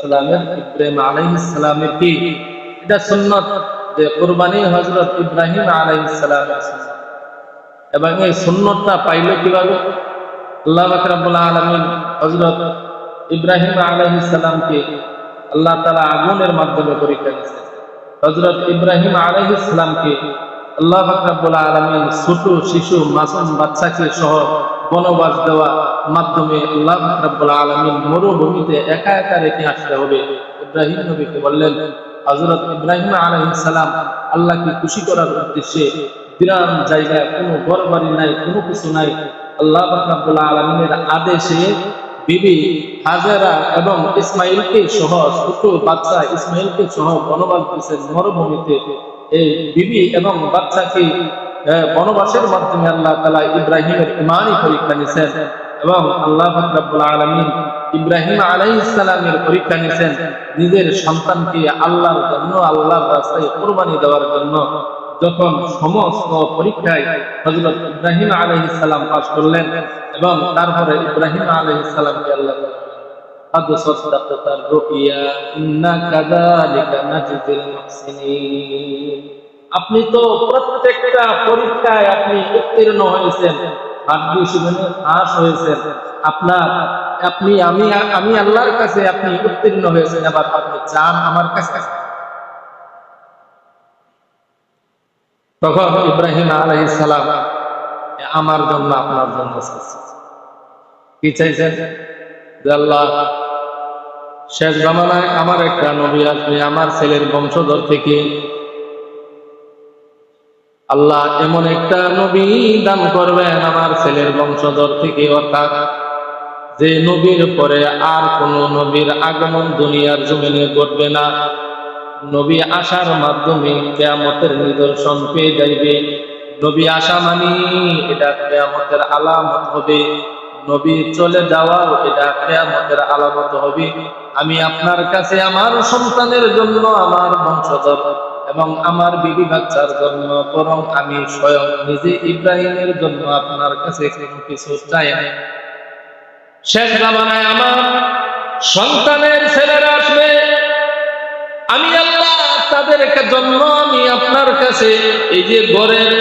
সালামের ইব্রাহিম আলাইহিস কি? এটা সুন্নত যে ইব্রাহিম এবং এই সুন্নতটা কীভাবে? আল্লাহ ইব্রাহিম আল্লাহ আগুনের মাধ্যমে পরীক্ষা দিয়েছেন হযরত ইব্রাহিম আলাইহিস আল্লাহ রব্বুল আলামিন ছোট, শিশু, মাসুম বাচ্চাকে সহ বনবাস দেওয়া মাধ্যমে আল্লাহ রব্বুল আলামিন মরুভূমিতে একা একা রেখে আসতে হবে। ইব্রাহিম নবীকে বললেন, হযরত ইব্রাহিম আলাইহিস সালাম আল্লাহকে খুশি করার উদ্দেশ্যে বিরাম জায়গায় কোনো ঘর বাড়ি নাই, কোনো কিছু নাই। আল্লাহ রব্বুল আলামিনের আদেশে বিবি হাজারা এবং ইসমাইলকে সহ ছোট বাচ্চা ইসমাইলকে সহ বনবাস দিয়েছেন মরুভূমিতে। এই বিবি এবং বাচ্চাকে বনবাসের মাধ্যমে আল্লাহ তালা ইব্রাহিমের ইমানই পরীক্ষা নিয়েছেন এবং আল্লাহ ফকরাবুল আলমিন ইব্রাহিম আলাই ইসলামের পরীক্ষা নিয়েছেন নিজের সন্তানকে আল্লাহর জন্য, আল্লাহর রাস্তায় কোরবানি দেওয়ার জন্য। যখন সমস্ত পরীক্ষায় হজরত ইব্রাহিম আলহ ইসলাম পাশ করলেন এবং তারপরে ইব্রাহিম আলহ ইসলামকে আল্লাহ তার রোকিয়া ইন্না কাদা লিখা নাজিদের আপনি তো প্রত্যেকটা পরীক্ষায় আপনি উত্তীর্ণ হয়েছেন আমার জন্য, আপনার জন্য কি চাইছেন? শেষ জামানায় আমার একটা নবী আসবে, আমার ছেলের বংশধর থেকে আল্লাহ এমন একটা নবী দান করবেন আমার ছেলের বংশধর থেকে, অর্থাৎ যে নবীর পরে আর কোন নবীর আগমন দুনিয়ার জমিনে ঘটবে না। নবী আসার মাধ্যমে কেয়ামতের নিদর্শন পেয়ে যাইবে। নবী আসা মানি এটা কেয়ামতের আলামত হবে। নবী চলে যাওয়াও এটা কেয়ামতের আলামত হবে। আমি আপনার কাছে আমার সন্তানের জন্য আমার বংশধর এবং আমার বিবি বাচ্চার জন্য, বরং আমি স্বয়ং নিজে ইব্রাহিমের জন্য আপনার কাছে কোনো কিছু চাই শেষ জামানায় আমার সন্তানের ছেলেরা আসবে। আমি আল্লাহ তাদের জন্য আমি আপনার কাছে এই যে গড়ের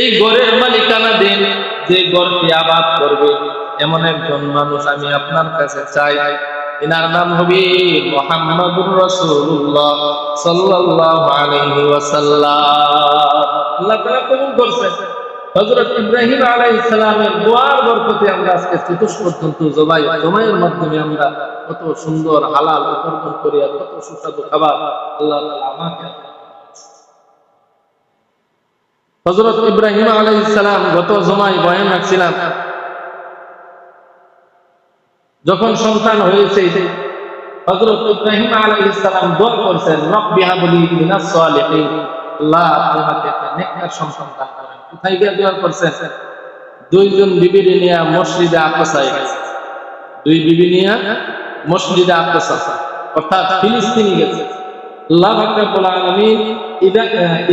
এই গড়ের মালিকানা দিন, যে গড়টি আবাদ করবে, এমন একজন মানুষ আমি আপনার কাছে চাই এনার নাম হবে মোহাম্মদুর রাসূলুল্লাহ সাল্লাল্লাহু আলাইহি ওয়াসাল্লাম। আল্লাহ কবুল করছেন। হযরত ইব্রাহিম আলাইহিস সালামের দোয়ার বরকতে আমরা আজকে চতুর্থ পর্যন্ত জবাই জমাইয়ের মাধ্যমে আমরা কত সুন্দর হালাল উপার্জন করি আর কত সুস্বাদু খাবার আল্লাহ তাআলা আমাকে হযরত ইব্রাহিম আলাইহিস সালাম গত জমায় বয়ান রাখছিলাম। যখন সন্তান হয়েছে, হযরত ইব্রাহিম আলাইহিস সালাম দোয়া করেছেন, রব্বি হাবলি মিনাস সালিহিন। আল্লাহ আমাকে একটা নেককার সন্তান দান করেন। কোথায় গিয়ে দোয়া করছেন? দুইজন বিবি নিয়ে মসজিদে আকসায় গেছে। দুই বিবি নিয়ে মসজিদে আকসা অর্থাৎ ফিলিস্তিনি গেছে। আল্লাহ রাব্বুল আলামিন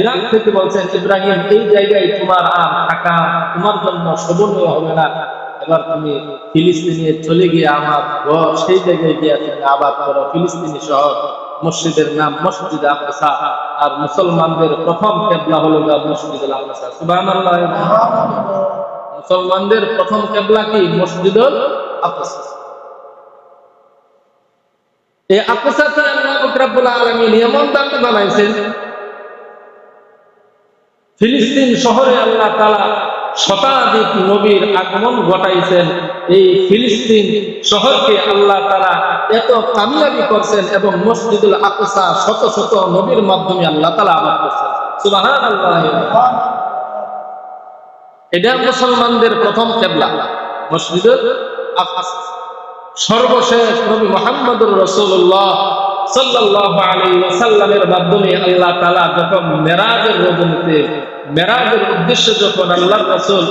ইরাক থেকে বলছেন, ইব্রাহিম, এই জায়গায় তোমার আর থাকা, তোমার জন্য শোভনীয় হবে না। এবার তুমি ফিলিস্তিনে চলে গিয়ে আমার ঘর সেই জায়গায় গিয়ে তুমি আবাদ করো। ফিলিস্তিনি শহর, মসজিদের নাম মসজিদ আকসা। আর মুসলমানদের প্রথম কেবলা হলো মসজিদ আকসা। সুবহানাল্লাহ। মুসলমানদের প্রথম কেবলা কি? মসজিদুল আকসা। এই আকসাতে আল্লাহ রাব্বুল আলামিন এমন দামি বানাইছেন, ফিলিস্তিন শহরে আল্লাহ তাআলা শতাধিক নবীর আগমন ঘটাইছেন। এই ফিলিস্তিন শহরকে আল্লাহ তাআলা এত কামিয়াবি করছেন এবং মসজিদুল আকসা শত শত নবীর মাধ্যমে আল্লাহ তাআলা আবাদ করছেন। এটা মুসলমানদের প্রথম কেবলা, মসজিদুল সর্বশেষ নবী মুহাম্মদুর রাসূলুল্লাহ সাল্লাল্লাহু আলাইহি ওয়াসাল্লামের মাধ্যমে আল্লাহ তাআলা যখন মেরাজের রজনীতে মেরাজের উদ্দেশ্যে যখন আল্লাহর রাসূল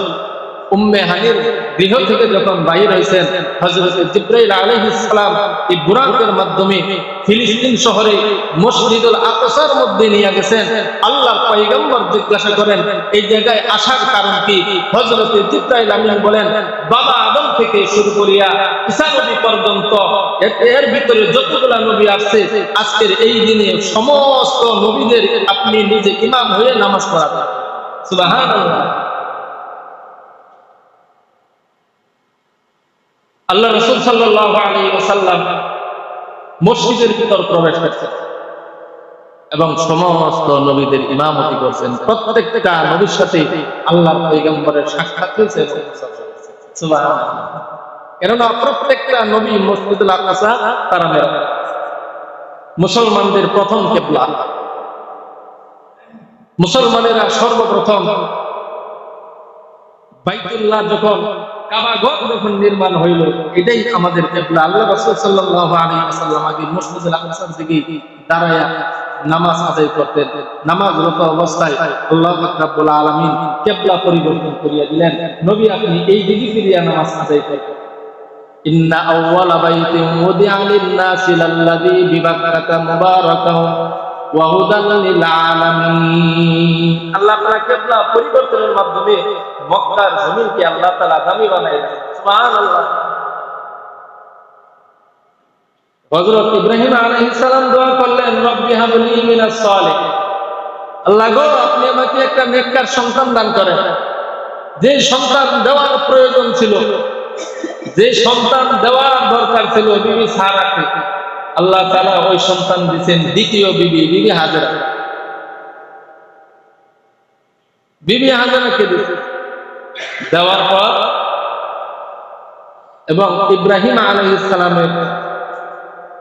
উম্মে হানির গৃহ থেকে যখন বাইর হয়েছেন হজরত জিব্রাইল আলাইহিস সালাম এই বুরাকের মাধ্যমে ফিলিস্তিন শহরে মসজিদুল আকসার মধ্যে নিয়ে গেছেন। আল্লাহ পয়গম্বর জিজ্ঞাসা করেন, এই জায়গায় আসার কারণ কি? হজরত জিব্রাইল আমিন বলেন, বাবা আদম থেকে শুরু করিয়া ঈসা নবী পর্যন্ত এর- ভিতরে যতগুলা নবী আসছে, আজকের এই দিনে সমস্ত নবীদের আপনি নিজে ইমাম হয়ে নামাজ সুবহানাল্লাহ আল্লাহ রসুল সাল্লাহ আলী ওসাল্লাম মসজিদের ভিতর প্রবেশ করছেন এবং সমস্ত নবীদের ইমামতি করছেন। প্রত্যেকটা নবীর সাথে আল্লাহর পৈগম্বরের সাক্ষাৎ হয়েছে। কেননা প্রত্যেকটা নবী মসজিদুল আকসা তারা মুসলমানদের প্রথম কেবলা মুসলমানেরা সর্বপ্রথম বাইতুল্লাহ যখন নির্মাণ হইল, এটাই আমাদের নামাজ অবস্থায় পরিবর্তন নবী আপনি এই ফিরিয়া নামাজ আদায় করতেন। আল্লাহ তাআলা কিবলা পরিবর্তনের মাধ্যমে মক্কার জমিনকে আল্লাহ তাআলা দামি বানাইলেন সুবহানাল্লাহ। হযরত ইব্রাহিম আলাইহিস দোয়া করলেন রব্বি হাবলি মিনাস সালিহিন। আল্লাহ গো আপনি আমাকে একটা নেককার সন্তান দান করেন। যে সন্তান দেওয়ার প্রয়োজন ছিল যে সন্তান দেওয়ার দরকার ছিল বিবি সারাকে আল্লাহ তাআলা ওই সন্তান দিচ্ছেন দ্বিতীয় বিবি বিবি হাজরা। বিবি হাজরাকে দিচ্ছে দেওয়ার পর এবং ইব্রাহিম আলাইহিস সালামের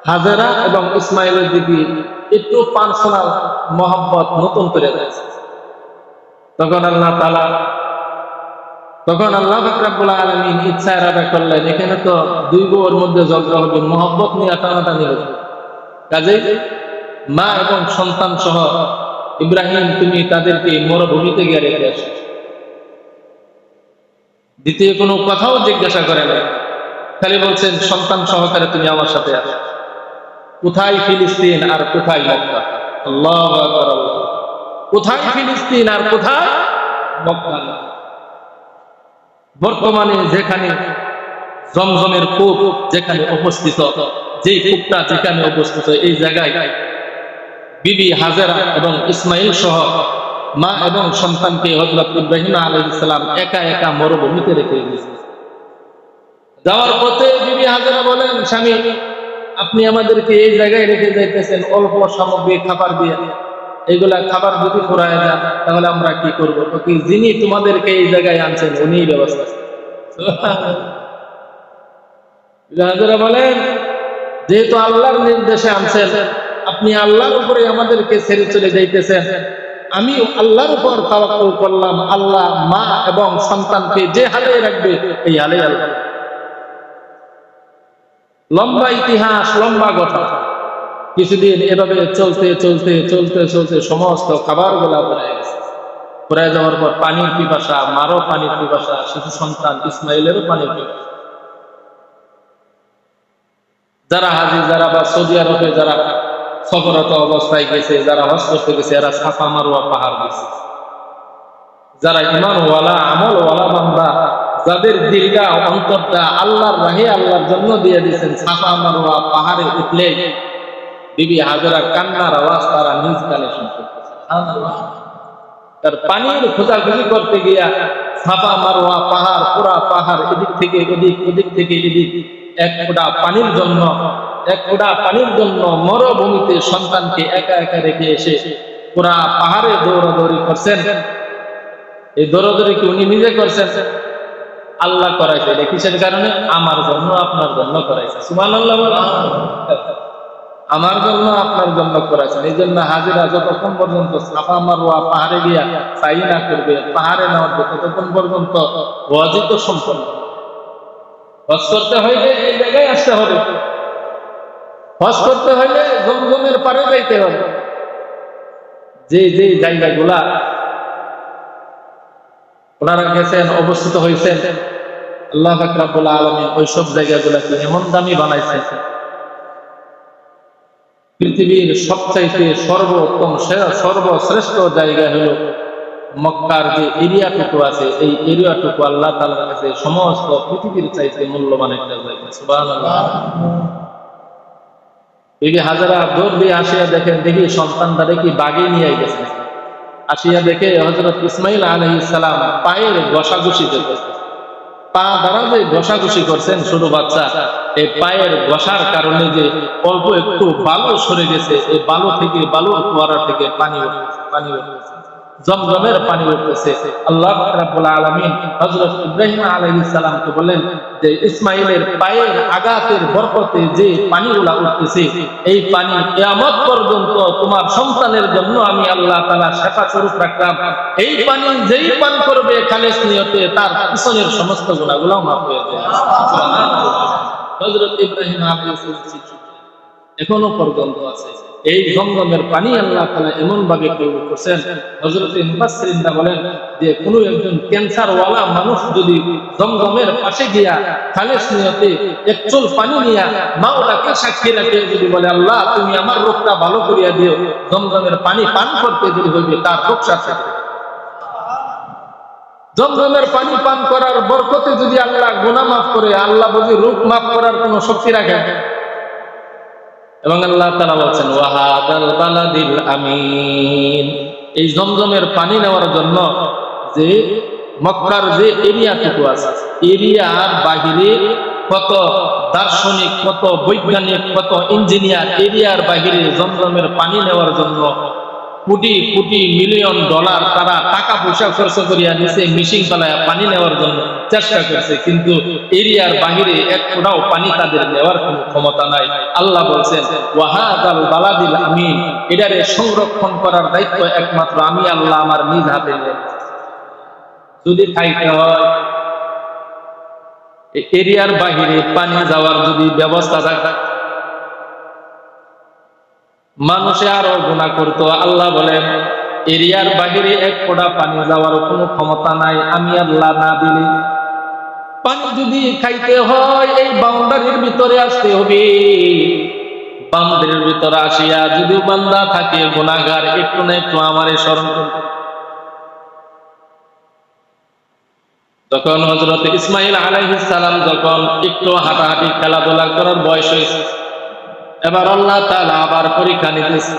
হাজারা এবং ইসমাইলের দিকে একটু পার্সোনাল মহব্বত নতুন করে দিয়েছে তখন আল্লাহ তাআলা তখন আল্লাহ ফাকরাবুল আলমিন ইচ্ছা এরাদা করলেন, এখানে তো দুই বউর মধ্যে ঝগড়া হবে, মহব্বত নিয়ে টানাটানি হবে। কাজেই মা এবং সন্তান সহ ইব্রাহিম, তুমি তাদেরকে মরুভূমিতে গিয়ে রেখে আসো। দ্বিতীয় কোনো কথাও জিজ্ঞাসা করে না খালি বলছেন, সন্তান সহকারে তুমি আমার সাথে আসো। কোথায় ফিলিস্তিন আর কোথায় মক্কা? আল্লাহ কোথায় ফিলিস্তিন আর কোথায় মক্কা? বর্তমানে যেখানে জমজমের কূপ যেখানে অবস্থিত, যেই কূপটা যেখানে অবস্থিত, এই জায়গায় বিবি হাজেরা এবং ইসমাইল সহ মা এবং সন্তানকে হজরত ইব্রাহিম আলাইসালাম একা একা মরুভূমিতে রেখে দিয়েছে। যাওয়ার পথে বিবি হাজেরা বলেন, স্বামী, আপনি আমাদেরকে এই জায়গায় রেখে যাইতেছেন, অল্প সামগ্রী খাবার দিয়ে। এগুলা খাবার যদি ফুরায় যান তাহলে আমরা কি করব? কি যিনি তোমাদেরকে এই জায়গায় আনছেন, উনিই ব্যবস্থা বলেন, যেহেতু আল্লাহর নির্দেশে আনছেন, আপনি আল্লাহর উপরে আমাদেরকে ছেড়ে চলে যাইতেছেন। আমি আল্লাহর উপর তাওয়াক্কুল করলাম, আল্লাহ মা এবং সন্তানকে যে হালে রাখবে, এই হালে আল্লাহ। লম্বা ইতিহাস, লম্বা কথা। কিছুদিন এভাবে চলতে চলতে চলতে চলতে সমস্ত খাবারগুলা পড়ে গেছে। পড়ে যাওয়ার পর পানির পিপাসা, মারও পানির পিপাসা, শিশু সন্তান ইসমাইলেরও পানির পিপাসা। যারা হাজি যারা বা সৌদি আরবে যারা সফরত অবস্থায় গেছে, যারা করতে গেছে, এরা সাফা মারোয়া পাহাড় গেছে যারা ইমানওয়ালা, আমলওয়ালা বান্দা, যাদের দিলটা অন্তরটা আল্লাহর রাহে, আল্লাহর জন্য দিয়ে দিয়েছেন, সাফা মারোয়া পাহাড়ে উঠলে বিবি হাজারা কান্নার আওয়াজ তারা নিজ কানে শুনতে তার পানির খোঁজাখুঁজি করতে গিয়া সাফা মারোয়া পাহাড় পুরা পাহাড়, এদিক থেকে ওদিক ওদিক থেকে এদিক, এক ফোঁটা পানির জন্য, এক ফোঁটা পানির জন্য মরুভূমিতে সন্তানকে একা একা রেখে এসে পুরা পাহাড়ে দৌড়াদৌড়ি করছেন। এই দৌড়াদৌড়ি কি উনি নিজে করছেন? আল্লাহ করাইছে। কিসের কারণে? আমার জন্য, আপনার জন্য করাইছে। সুমান আল্লাহ আমার জন্য আপনার জন্য করেছেন। এই জন্য হাজিরা যতক্ষণ পর্যন্ত সাফা মারোয়া পাহাড়ে গিয়া চাই না করবে, পাহাড়ে না উঠবে, ততক্ষণ পর্যন্ত ওয়াজিত সম্পন্ন। হজ করতে হইলে এই জায়গায় আসতে হবে। হজ করতে হইলে জমজমের পারে যাইতে হবে। যে যে জায়গাগুলা ওনারা গেছেন, অবস্থিত হয়েছেন, আল্লাহ ফাকরাবুল আলমী ওই সব জায়গাগুলোকে এমন দামি বানাইছেন। পৃথিবীর সবচাইতে সর্বোত্তম সে- সর্বশ্রেষ্ঠ জায়গা হলো মক্কার যে এরিয়াটুকু আছে, এই এরিয়াটুকু আল্লাহ তাআলার কাছে সমস্ত পৃথিবীর চাইতে মূল্যবান একটা জায়গা। দেখি হাজারা দৌড় দিয়ে আসিয়া দেখেন, দেখি সন্তানটা দেখি বাগে নিয়ে গেছে আসিয়া দেখে হজরত ইসমাইল আলহ সালাম পায়ের ঘষাঘষি করতেছে। পা দ্বারা যে ঘষাঘষি করছেন ছোট বাচ্চা এই পায়ের ঘষার কারণে যে অল্প একটু বালু সরে গেছে এই বালু থেকে বালুর কুয়ারা থেকে পানি পানি উঠতেছে জমজমের পানি উঠতেছে। আল্লাহ রাব্বুল আলামিন হযরত ইব্রাহিম আলাইহিস সালামকে বলেন যে ইসমাইলের পায়ের আঘাতের বরকতে যে পানিগুলা উঠতেছে, এই পানি কিয়ামত পর্যন্ত তোমার সন্তানের জন্য আমি আল্লাহ তাআলা শেফা স্বরূপ রাখলাম। এই পানি যেই পান করবে খালেস নিয়তে তার পিছনের সমস্ত গুণাগুলো মাফ হয়ে যায় হযরত ইব্রাহিম আলাইহিস সালাম এখনও পর্যন্ত আছে। এই জমজমের পানি আল্লাহ তাআলা এমন ভাবে কবুল করছেন। মুফাসসিরিনরা বলেন যে, কোন একজন ক্যান্সার ওয়ালা মানুষ যদি জমজমের পাশে গিয়া খালেস নিয়তে এক চুল পানি নিয়া মাওলাকে সাক্ষী রাখে, যদি বলে, আল্লাহ, তুমি আমার রোগটা ভালো করিয়া দিও জমজমের পানি পান করতে যদি হইবে, তার রোগ সাথে জমজমের পানি পান করার বরকতে যদি আল্লাহ গুনাহ মাফ করে, আল্লাহ বুঝি রোগ মাফ করার কোনো শক্তি রাখে? এবং আল্লাহ তাআলা বলছেন, ওয়াহাদাল আমিন। এই জমজমের পানি নেওয়ার জন্য যে মক্কার যে এরিয়াটুকু আছে, এরিয়ার বাহিরে কত দার্শনিক, কত বৈজ্ঞানিক, কত ইঞ্জিনিয়ার, এরিয়ার বাহিরে জমজমের পানি নেওয়ার জন্য কোটি কোটি মিলিয়ন ডলার তারা টাকা পয়সা খরচ করিয়া নিচে মিশিং চালায় পানি নেওয়ার জন্য চেষ্টা করছে, কিন্তু এরিয়ার বাহিরে এক ফোঁটাও পানি তাদের নেওয়ার কোনো ক্ষমতা নাই। আল্লাহ বলছেন, ওয়াহাদাল বালাদিল আমিন। এটারে সংরক্ষণ করার দায়িত্ব একমাত্র আমি আল্লাহ আমার নিজ হাতে যদি খাইতে হয় এরিয়ার বাহিরে পানি যাওয়ার যদি ব্যবস্থা থাকে, মানুষে আরও গুণা করতো। আল্লাহ বলেন, এরিয়ার বাহিরে এক ফোঁটা পানি যাওয়ার কোনো ক্ষমতা নাই, আমি আল্লাহ না দিলে পানি যদি খাইতে হয়, এই বাউন্ডারির ভিতরে আসতে হবে। বাউন্ডারির ভিতরে আসিয়া যদি বান্দা থাকে গুণাগার একটু না একটু আমারে স্মরণ করবে। যখন হজরত ইসমাইল সালাম যখন একটু হাঁটাহাঁটি খেলাধুলা করার বয়স হয়েছে, এবার আল্লাহ তাআলা আবার পরীক্ষা নিতেছে।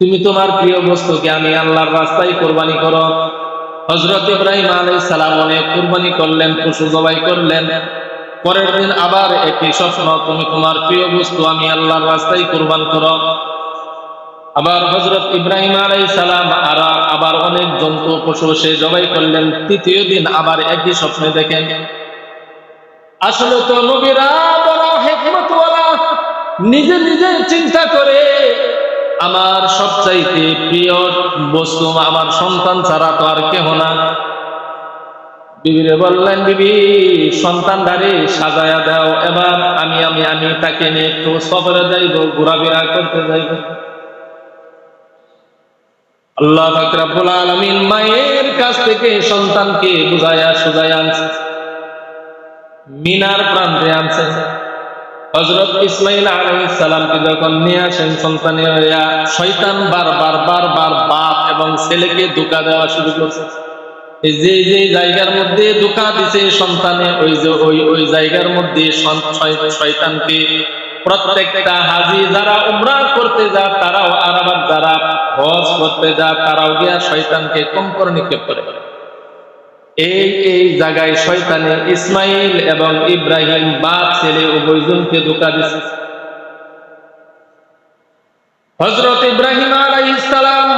তুমি তোমার প্রিয় বস্তুকে আমি আল্লাহর রাস্তায় কোরবানি করো। হজরত ইব্রাহিম আলাইহিস সালাম অনেক কোরবানি করলেন, পশু জবাই করলেন। পরের দিন আবার একই স্বপ্ন, তুমি তোমার প্রিয় বস্তু, আমি আল্লাহর রাস্তায় কোরবান করো। আবার হজরত ইব্রাহিম আলাইহিস সালাম আর আবার অনেক জন্তু পশু সে জবাই করলেন, তৃতীয় দিন আবার একই স্বপ্নে দেখেন। আসলে তো নবীরা বড় হেকমতওয়ালা, নিজে নিজে চিন্তা করে আমার সবচাইতে প্রিয় বস্তু আমার সন্তান ছাড়া তো আর কেহ না। বিবিরে বললেন, বিবি সন্তান ধারে সাজায়া দাও। এবার আমি আমি আমি তাকে নিয়ে একটু সফরে যাইব, ঘোরাফেরা করতে যাইব। আল্লাহ ফাকরাবুল আলমিন মায়ের কাছ থেকে সন্তানকে বুঝায়া সুজায়া আনছে। মিনার প্রান্তে আনছেন হজরত ইসমাইল আলাইহিস সালামকে যখন নিয়ে আসেন, সন্তানে শয়তান বারবার বারবার বাপ এবং ছেলেকে ধোকা দেওয়া শুরু করছে। যে যে জায়গার মধ্যে ধোকা দিছে সন্তানে, ওই যে, ওই ওই জায়গার মধ্যে শয়তানকে প্রত্যেকটা হাজি যারা উমরা করতে যা তারাও আর আবার যারা হজ করতে যা তারাও গিয়া শয়তানকে কম করে নিক্ষেপ করে। এই এই জায়গায় শয়তানে ইসমাইল এবং ইব্রাহিম বাপ ছেলে উভয়জনকে ধোকা দিছে। হজরত ইব্রাহিম আলাইহিস সালাম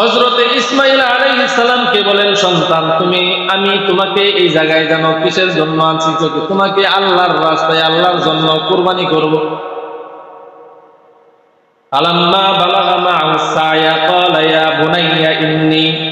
হজরত ইসমাইল আলাইহিস সালামকে বলেন, সন্তান, তুমি, আমি তোমাকে এই জায়গায় জানো কিসের জন্য তোকে তোমাকে আল্লাহর রাস্তায় আল্লাহর জন্য কুরবানি করব। আলাম্মা বালাগা মা'হু সায়া, ক্বালা ইয়া বুনাইয়া ইন্নী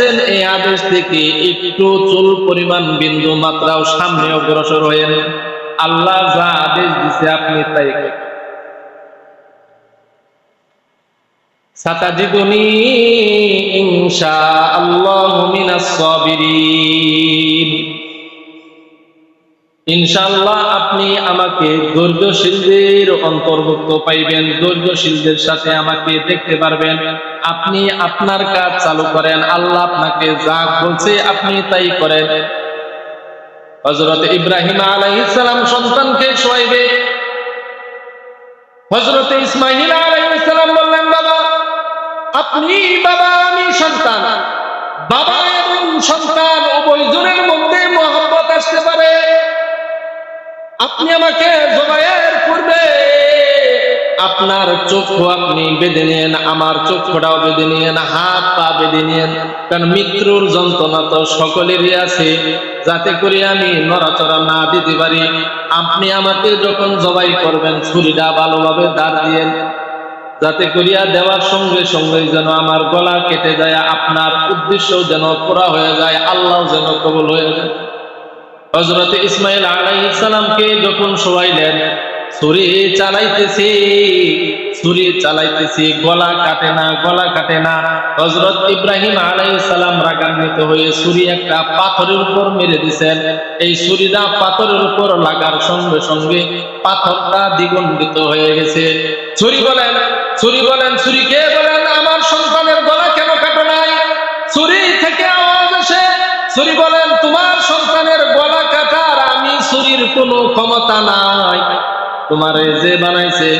দিয়েছেন এই আদেশ থেকে একটু চুল পরিমাণ বিন্দু মাত্রাও সামনে অগ্রসর হয়েন আল্লাহ যা আদেশ দিছে আপনি তাই। সাতাজিদুনি ইনশাআল্লাহু মিনাস সাবিরিন ইনশাআল্লাহ আপনি আমাকে ধৈর্যশীলদের অন্তর্ভুক্ত পাইবেন, ধৈর্যশীলদের সাথে আমাকে দেখতে পারবেন। আপনি আপনার কাজ চালু করেন, আল্লাহ আপনাকে যা বলছে আপনি তাই করেন। হযরত ইব্রাহিম আলাইহিস সালাম সন্তানকে শোয়াইবে। হযরত ইসমাইল আলাইহিস সালাম বললেন, বাবা, আপনি, বাবা, আমি সন্তান। বাবা এবং সন্তান উভয়জনের মধ্যে মহব্বত আসতে পারে। আপনি আমাকে জবাইয়ের পূর্বে আপনার চক্ষু আপনি বেঁধে নিয়েন, আমার চক্ষুটাও বেঁধে নিয়েন, হাত পা বেঁধে নিয়েন। কারণ মৃত্যুর যন্ত্রণা তো সকলেরই আছে। যাতে করে আমি নড়াচড়া না দিতে পারি। আপনি আমাকে যখন জবাই করবেন, ছুরিটা ভালোভাবে দাঁড় দিয়েন। যাতে করিয়া দেওয়ার সঙ্গে সঙ্গে যেন আমার গলা কেটে যায়, আপনার উদ্দেশ্য যেন পুরা হয়ে যায় আল্লাহ যেন কবল হয়ে যায়। হজরত ইসমাইল আলাইহিস সালামকে যখন শোয়াইলেন, ছুরি চালাইতেছে ছুরি চালাইতেছে, গলা কাটে না, গলা কাটে না। হজরত ইব্রাহিম আলাইহিস সালাম রাগান্বিত হয়ে ছুরি একটা পাথরের উপর মেরে দিছেন। এই ছুরিটা পাথরের উপর লাগার সঙ্গে সঙ্গে পাথরটা দ্বিগুণিত হয়ে গেছে। ছুরি বলেন ছুরি বলেন, ছুরি কে বলেন? কোনো ক্ষমতা নাই। তোমার যে বানাইছে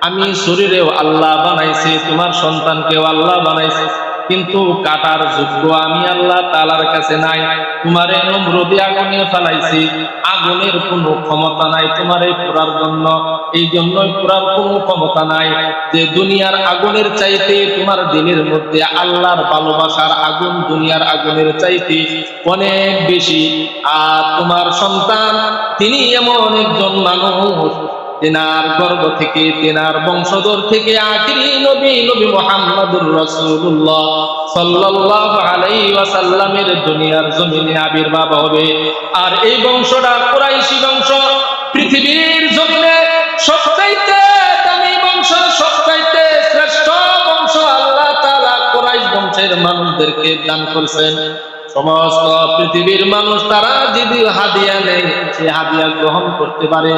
আমি শরীরেও আল্লাহ বানাইছি তোমার সন্তানকেও আল্লাহ বানাইছে। কিন্তু কাটার যোগ্য আমি আল্লাহ তালার কাছে নাই। তোমার এই নমরুদি আগুনে ফেলাইছি। আগুনের কোনো ক্ষমতা নাই তোমার এই পুরার জন্য। এই জন্যই পুরার কোনো ক্ষমতা নাই যে দুনিয়ার আগুনের চাইতে তোমার দিনের মধ্যে আল্লাহর ভালোবাসার আগুন দুনিয়ার আগুনের চাইতে অনেক বেশি। আর তোমার সন্তান, তিনি এমন একজন মানুষ তেনার গর্ব থেকে, তেনার বংশধর থেকে আখিরি নবী নবী মোহাম্মদুর রাসূলুল্লাহ সাল্লাল্লাহু আলাইহি ওয়াসাল্লামের দুনিয়ার জমিনে আবির্ভাব হবে। আর এই বংশটা কুরাইশি বংশ, পৃথিবীর জমিনে সবচাইতে দামি বংশ, সবচাইতে শ্রেষ্ঠ বংশ আল্লাহ তাআলা কুরাইশ বংশের মানুষদেরকে দান করেছেন। সমস্ত পৃথিবীর মানুষ তারা যদি হাদিয়া নেয়, সে হাদিয়া গ্রহণ করতে পারে।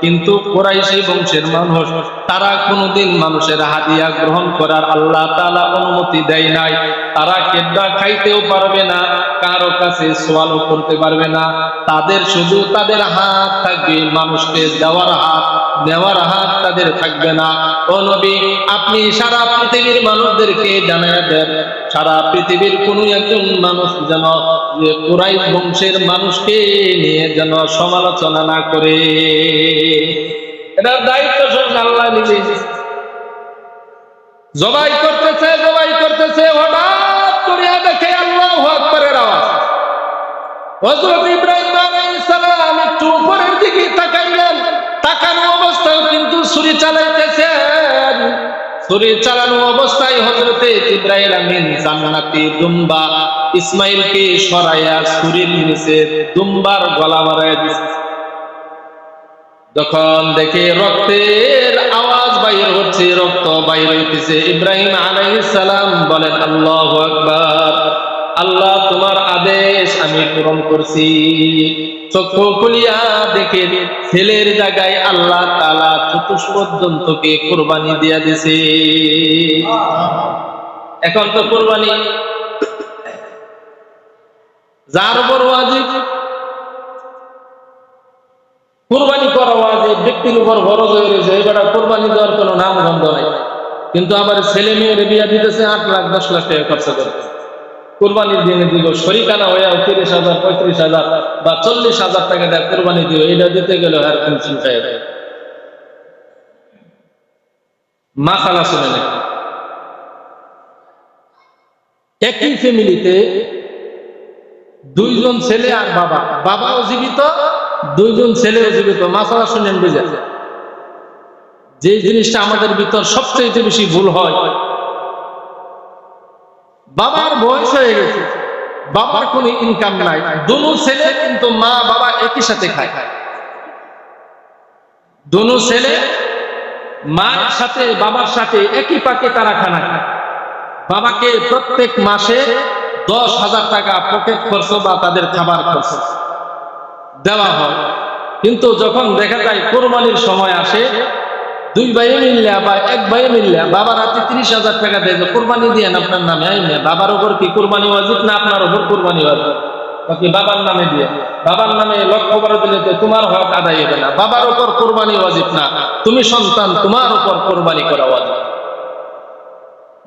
কিন্তু কোরাইশি বংশের মানুষ, তারা কোনোদিন মানুষের হাদিয়া গ্রহণ করার আল্লাহ তালা অনুমতি দেয় নাই। তারা কেড্ডা খাইতেও পারবে না, কারও কাছে সোয়ালও করতে পারবে না। তাদের শুধু তাদের হাত থাকবে মানুষকে দেওয়ার হাত। নেওয়ার হাত তাদের থাকবে না। ও নবী, আপনি সারা পৃথিবীর মানুষদেরকে জানায় দেন। সারা পৃথিবীর কোন একজন মানুষ যেন যে কুরাইশ বংশের মানুষকে নিয়ে যেন সমালোচনা না করে। এটার দায়িত্ব সব আল্লাহ নিজে জবাই করতেছে জবাই করতেছে, হঠাৎ করিয়া দেখে আল্লাহ আকবরের আওয়াজ। হযরত ইব্রাহিম আলাইহিস সালাম একটু উপরের দিকে তাকাইলেন। তাকানো অবস্থায় কিন্তু ছুরি চালাইতেছেন। ছুরি চালানো অবস্থায় হযরতে ইব্রাহিম আমিন জান্নাতি দুম্বা ইসমাইলকে সরাইয়া ছুরির নিচে দুম্বার গলা মারাইয়া দিছে। যখন দেখে রক্তের আওয়াজ বাইর হচ্ছে, রক্ত বাইর হইতেছে। ইব্রাহিম আলাইহিস সালাম বলেন, আল্লাহু আকবার। আল্লাহ তোমার আদেশ আমি পূরণ করছি। চক্ষু খুলিয়া দেখে ছেলের জায়গায় আল্লাহ তাআলা চতুষ্পদ জন্তুকে কুরবানি দিয়া দিছে। এখন তো কুরবানি। যার বড় ওয়াজিব, কোরবানি করা ওয়াজিব, ব্যক্তির উপর খরচ হয়ে গেছে এবার কোরবানি দেওয়ার কোনো নাম গন্ধ নাই। কিন্তু আবার ছেলে মেয়ের বিয়া দিতেছে আট লাখ, দশ লাখ টাকা খরচা করে কুরবানির দিনে দিব শরিকানা হয়ে তিরিশ হাজার, পঁয়ত্রিশ হাজার বা চল্লিশ হাজার টাকা দেয় কুরবানি দিব এটা দিতে গেলে আর কোন চিন্তায় মাসালা শুনে নেই একই ফ্যামিলিতে দুইজন ছেলে আর বাবা। বাবাও জীবিত, দুইজন ছেলেও জীবিত। মাসালা শুনেন বুঝে যে জিনিসটা আমাদের ভিতর সবচেয়ে বেশি ভুল হয় বাবার বয়স হয়ে গেছে। বাবার কোনো ইনকাম নাই। দুনু ছেলে কিন্তু মা বাবা একই সাথে খায়। দুনু ছেলে মার সাথে, বাবার সাথে একই পাকে তারা খানা খায়। বাবাকে প্রত্যেক মাসে দশ হাজার টাকা পকেট খরচ বা তাদের খাবার খরচ দেওয়া হয়। কিন্তু যখন দেখা যায় কোরবানির সময় আসে দুই ভাই মিললে বা এক ভাই মিললে বাবার হাতে তিরিশ হাজার টাকা দেয় কোরবানি দিয়ে আপনার নামে আই না বাবার উপর কি কোরবানি ওয়াজিব না আপনার উপর কোরবানি ওয়াজিব? বাকি বাবার নামে দিয়ে? বাবার নামে লক্ষ করে দিলে তো তোমার হক আদায় হবে না। বাবার উপর কোরবানি ওয়াজিব না। তুমি সন্তান, তোমার উপর কোরবানি করা ওয়াজিব।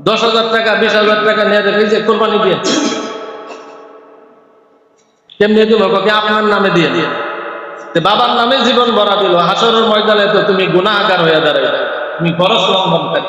দশ হাজার টাকা, বিশ হাজার টাকা নিয়ে দেখে যে কোরবানি দিয়েছে কেমনি ওকে আপনার নামে দিয়ে দিয়ে? বাবার নামে জীবন ভরা দিল হাসরের ময়দানে তো তুমি গুণাহার হয়ে দাঁড়াই তুমি খরচ লঙ্ঘনকারী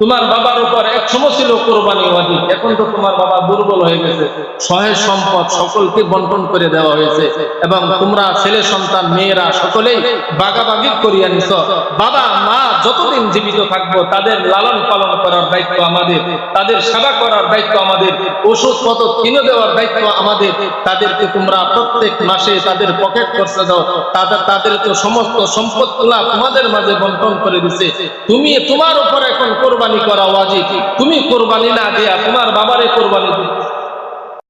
তোমার বাবার উপর এক সময় ছিল কোরবানি ওয়াজিব এখন তো তোমার বাবা দুর্বল হয়ে গেছে। সহে সম্পদ সকলকে বন্টন করে দেওয়া হয়েছে। এবং তোমরা ছেলে সন্তান, মেয়েরা সকলেই বাগাবাগি করিয়া নিছ। বাবা, মা যতদিন জীবিত থাকব, তাদের লালন পালন করার দায়িত্ব আমাদের। তাদের সেবা করার দায়িত্ব আমাদের। ওষুধপত্র কিনে দেওয়ার দায়িত্ব আমাদের। তাদেরকে তোমরা প্রত্যেক মাসে তাদের পকেট খরচা দাও। তাদের তাদের তো সমস্ত সম্পদগুলা তোমাদের মাঝে বন্টন করে দিছে। তুমি তোমার উপর এখন কোরবানি করা ওয়াজিব। তুমি কোরবানি না দিয়া তোমার বাবারে কোরবানি দিচ্ছ